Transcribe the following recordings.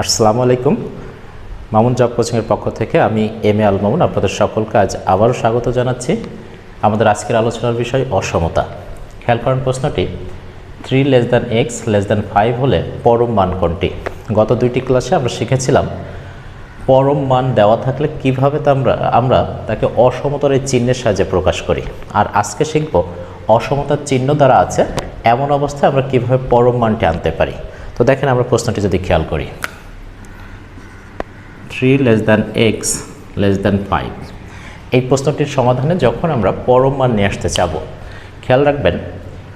আসসালামু আলাইকুম। মামুন জব কোচিংয়ের পক্ষ থেকে আমি এম এ আল মামুন আপনাদের সকলকে আজ আবারও স্বাগত জানাচ্ছি। আমাদের আজকের আলোচনার বিষয় অসমতা। খেয়াল করেন প্রশ্নটি three less than x less than five হলে পরম মান কোনটি? গত দুইটি ক্লাসে আমরা শিখেছিলাম, পরম মান দেওয়া থাকলে কীভাবে তা আমরা আমরা তাকে অসমতার এই চিহ্নের সাহায্যে প্রকাশ করি? আর আজকে শিখব, অসমতার চিহ্ন দ্বারা আছে এমন অবস্থায় আমরা কীভাবে পরম মানটি আনতে পারি? তো দেখেন আমরা প্রশ্নটি যদি খেয়াল করি। Three less than x less than five এই প্রশ্নটির সমাধানে যখন আমরা পরম মান নিয়ে আসতে চাবো, খেয়াল রাখবেন,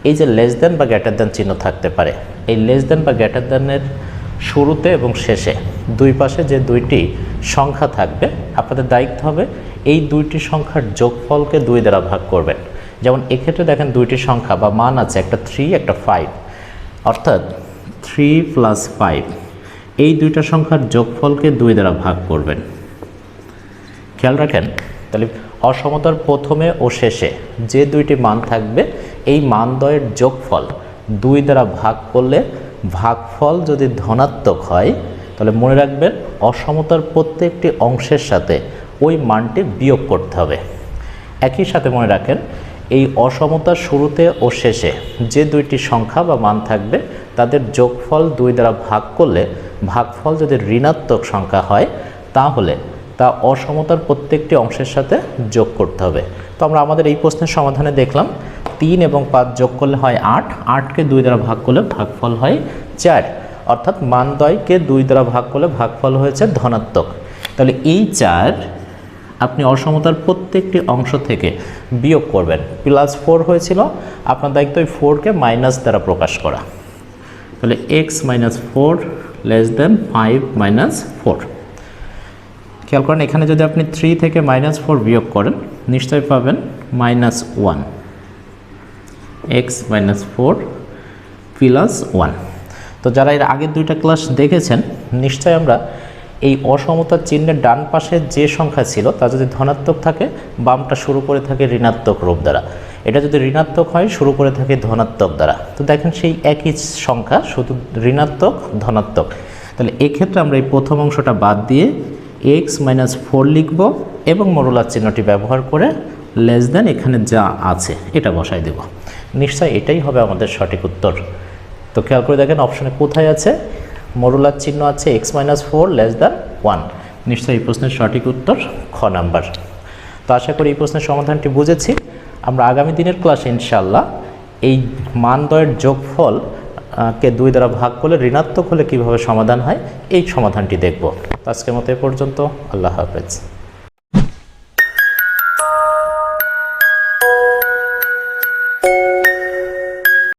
এই যে লেস দেন বা গ্যাটার দেন চিহ্ন থাকতে পারে, এই লেস দেন বা গ্যাটার দেনের শুরুতে এবং শেষে দুই পাশে যে দুইটি সংখ্যা থাকবে, আপনাদের দায়িত্ব হবে এই দুইটি সংখ্যার যোগফলকে দুই দ্বারা ভাগ করবেন। যেমন এক্ষেত্রে দেখেন দুইটি সংখ্যা বা মান আছে, একটা থ্রি একটা ফাইভ অর্থাৎ থ্রি প্লাস ফাইভ এই দুইটা সংখ্যার যোগফলকে দুই দ্বারা ভাগ করবেন। খেয়াল রাখেন, তাহলে অসমতার প্রথমে ও শেষে যে দুইটি মান থাকবে, এই মানদ্বয়ের যোগফল দুই দ্বারা ভাগ করলে ভাগফল যদি ধনাত্মক হয়, তাহলে মনে রাখবেন অসমতার প্রত্যেকটি অংশের সাথে ওই মানটি বিয়োগ করতে হবে। একই সাথে মনে রাখেন, এই অসমতার শুরুতে ও শেষে যে দুইটি সংখ্যা বা মান থাকবে, তাদের যোগফল দুই দ্বারা ভাগ করলে ভাগফল যদি ঋণাত্মক সংখ্যা হয়, তাহলে তা অসমতার প্রত্যেকটি অংশের সাথে যোগ করতে হবে। তো আমরা আমাদের এই প্রশ্নের সমাধানে দেখলাম, তিন এবং পাঁচ যোগ করলে হয় আট, আটকে দুই দ্বারা ভাগ করলে ভাগফল হয় চার। অর্থাৎ মানদয়কে দুই দ্বারা ভাগ করলে ভাগফল হয়েছে ধনাত্মক। তাহলে এই চার আপনি অসমতার প্রত্যেকটি অংশ থেকে বিয়োগ করবেন। প্লাস ফোর হয়েছিল, আপনার দায়িত্ব ওই ফোরকে মাইনাস দ্বারা প্রকাশ করা। তাহলে x minus four less than five minus four খেয়াল করেন, এখানে যদি আপনি থ্রি থেকে মাইনাস ফোর বিয়োগ করেন নিশ্চয়ই পাবেন minus one x minus four plus one তো যারা এর আগের দুইটা ক্লাস দেখেছেন নিশ্চয়ই আমরা এই অসমতার চিহ্নের ডান পাশে যে সংখ্যা ছিল, তা যদি ধনাত্মক থাকে, বামটা শুরু করে থাকে ঋণাত্মক রূপ দ্বারা। এটা যদি ঋণাত্মক হয়, শুরু করে থাকে ধনাত্মক দ্বারা। তো দেখেন সেই একই সংখ্যা, শুধু ঋণাত্মক, ধনাত্মক। তাহলে এক্ষেত্রে আমরা এই প্রথম অংশটা বাদ দিয়ে এক্স মাইনাস ফোর লিখব এবং মরুলার চিহ্নটি ব্যবহার করে লেস দেন এখানে যা আছে, এটা বসাই দেব। নিশ্চয় এটাই হবে আমাদের সঠিক উত্তর। তো খেয়াল করে দেখেন অপশানে কোথায় আছে? মরুলার চিহ্ন আছে x minus four less than one. নিশ্চয়ই এই প্রশ্নের সঠিক উত্তর খ নাম্বার। তো আশা করি এই প্রশ্নের সমাধানটি বুঝেছি। আমরা আগামী দিনের ক্লাসে ইনশাল্লাহ এই মানদয়ের যোগফল কে দুই দ্বারা ভাগ করলে, ঋণাত্মক হলে কীভাবে সমাধান হয়, এই সমাধানটি দেখব। আজকের মতো এ পর্যন্ত। আল্লাহ হাফেজ।